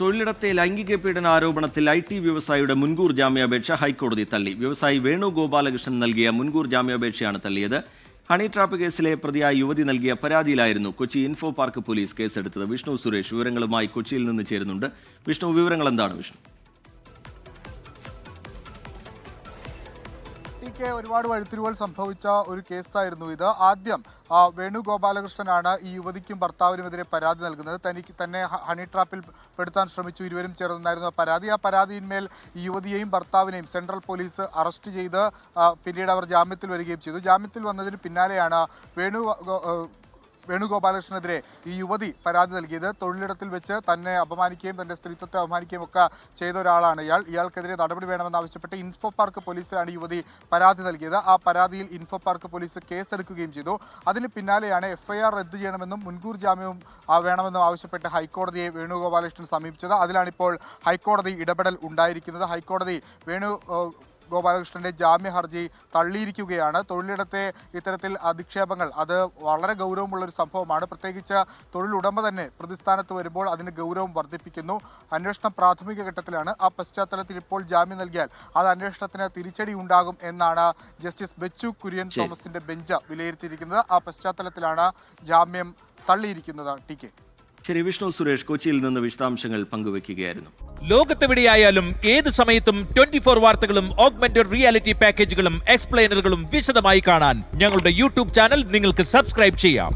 തൊഴിലിടത്തെ ലൈംഗിക പീഡന ആരോപണത്തിൽ ഐ ടി വ്യവസായിയുടെ മുൻകൂർ ജാമ്യാപേക്ഷ ഹൈക്കോടതി തള്ളി. വ്യവസായി വേണു ഗോപാലകൃഷ്ണൻ നൽകിയ മുൻകൂർ ജാമ്യാപേക്ഷയാണ് തള്ളിയത്. ഹണി ട്രാപ്പ് കേസിലെ പ്രതിയായ യുവതി നൽകിയ പരാതിയിലായിരുന്നു കൊച്ചി ഇൻഫോ പാർക്ക് പോലീസ് കേസെടുത്തത്. വിഷ്ണു സുരേഷ് വിവരങ്ങളുമായി കൊച്ചിയിൽ നിന്ന് ചേരുന്നുണ്ട്. വിഷ്ണു വിവരങ്ങൾ എന്താണ് വിഷ്ണു? ക്ക് ഒരുപാട് വഴിത്തിരിവുകൾ സംഭവിച്ച ഒരു കേസായിരുന്നു ഇത്. ആദ്യം വേണുഗോപാലകൃഷ്ണനാണ് ഈ യുവതിക്കും ഭർത്താവിനുമെതിരെ പരാതി നൽകുന്നത്. തനിക്ക് തന്നെ ഹണി ട്രാപ്പിൽ പെടുത്താൻ ശ്രമിച്ചു. ഇരുവരും ചേർന്നായിരുന്നു പരാതി. ആ പരാതിയിന്മേൽ ഈ യുവതിയെയും ഭർത്താവിനെയും സെൻട്രൽ പോലീസ് അറസ്റ്റ് ചെയ്ത് പിന്നീട് അവർ ജാമ്യത്തിൽ വരികയും ചെയ്തു. ജാമ്യത്തിൽ വന്നതിന് പിന്നാലെയാണ് വേണു വേണുഗോപാലകൃഷ്ണനെതിരെ ഈ യുവതി പരാതി നൽകിയത്. തൊഴിലിടത്തിൽ വെച്ച് തന്നെ അപമാനിക്കുകയും തന്റെ സ്ത്രീത്വത്തെ അപമാനിക്കുകയും ഒക്കെ ചെയ്ത ഒരാളാണ് ഇയാൾ. ഇയാൾക്കെതിരെ നടപടി വേണമെന്ന് ആവശ്യപ്പെട്ട് ഇൻഫോ പാർക്ക് പോലീസിലാണ് യുവതി പരാതി നൽകിയത്. ആ പരാതിയിൽ ഇൻഫോ പാർക്ക് പോലീസ് കേസെടുക്കുകയും ചെയ്തു. അതിന് പിന്നാലെയാണ് എഫ്ഐആർ റദ്ദ് ചെയ്യണമെന്നും മുൻകൂർ ജാമ്യവും വേണമെന്നും ആവശ്യപ്പെട്ട് ഹൈക്കോടതിയെ വേണുഗോപാലകൃഷ്ണൻ സമീപിച്ചത്. അതിലാണിപ്പോൾ ഹൈക്കോടതി ഇടപെടൽ ഉണ്ടായിരിക്കുന്നത്. ഹൈക്കോടതി വേണു ഗോപാലകൃഷ്ണന്റെ ജാമ്യ ഹർജി തള്ളിയിരിക്കുകയാണ്. തൊഴിലിടത്തെ ഇത്തരത്തിൽ അധിക്ഷേപങ്ങൾ അത് വളരെ ഗൗരവമുള്ള ഒരു സംഭവമാണ്. പ്രത്യേകിച്ച് തൊഴിലുടമ തന്നെ പ്രതിസ്ഥാനത്ത് വരുമ്പോൾ അതിന് ഗൗരവം വർദ്ധിപ്പിക്കുന്നു. അന്വേഷണം പ്രാഥമിക ഘട്ടത്തിലാണ്. ആ പശ്ചാത്തലത്തിൽ ഇപ്പോൾ ജാമ്യം നൽകിയാൽ അത് അന്വേഷണത്തിന് തിരിച്ചടി ഉണ്ടാകും എന്നാണ് ജസ്റ്റിസ് ബെച്ചു കുര്യൻ തോമസിന്റെ ബെഞ്ച് വിലയിരുത്തിയിരിക്കുന്നത്. ആ പശ്ചാത്തലത്തിലാണ് ജാമ്യം തള്ളിയിരിക്കുന്നത് ടി കെ. ശരി വിഷ്ണു സുരേഷ് കൊച്ചിയിൽ നിന്ന് വിശദാംശങ്ങൾ പങ്കുവയ്ക്കുകയായിരുന്നു. ലോകത്തെവിടെയായാലും ഏത് സമയത്തും ട്വന്റി ഫോർ വാർത്തകളും ഓഗ്മെന്റഡ് റിയാലിറ്റി പാക്കേജുകളും എക്സ്പ്ലെയിനറുകളും വിശദമായി കാണാൻ ഞങ്ങളുടെ യൂട്യൂബ് ചാനൽ നിങ്ങൾക്ക് സബ്സ്ക്രൈബ് ചെയ്യാം.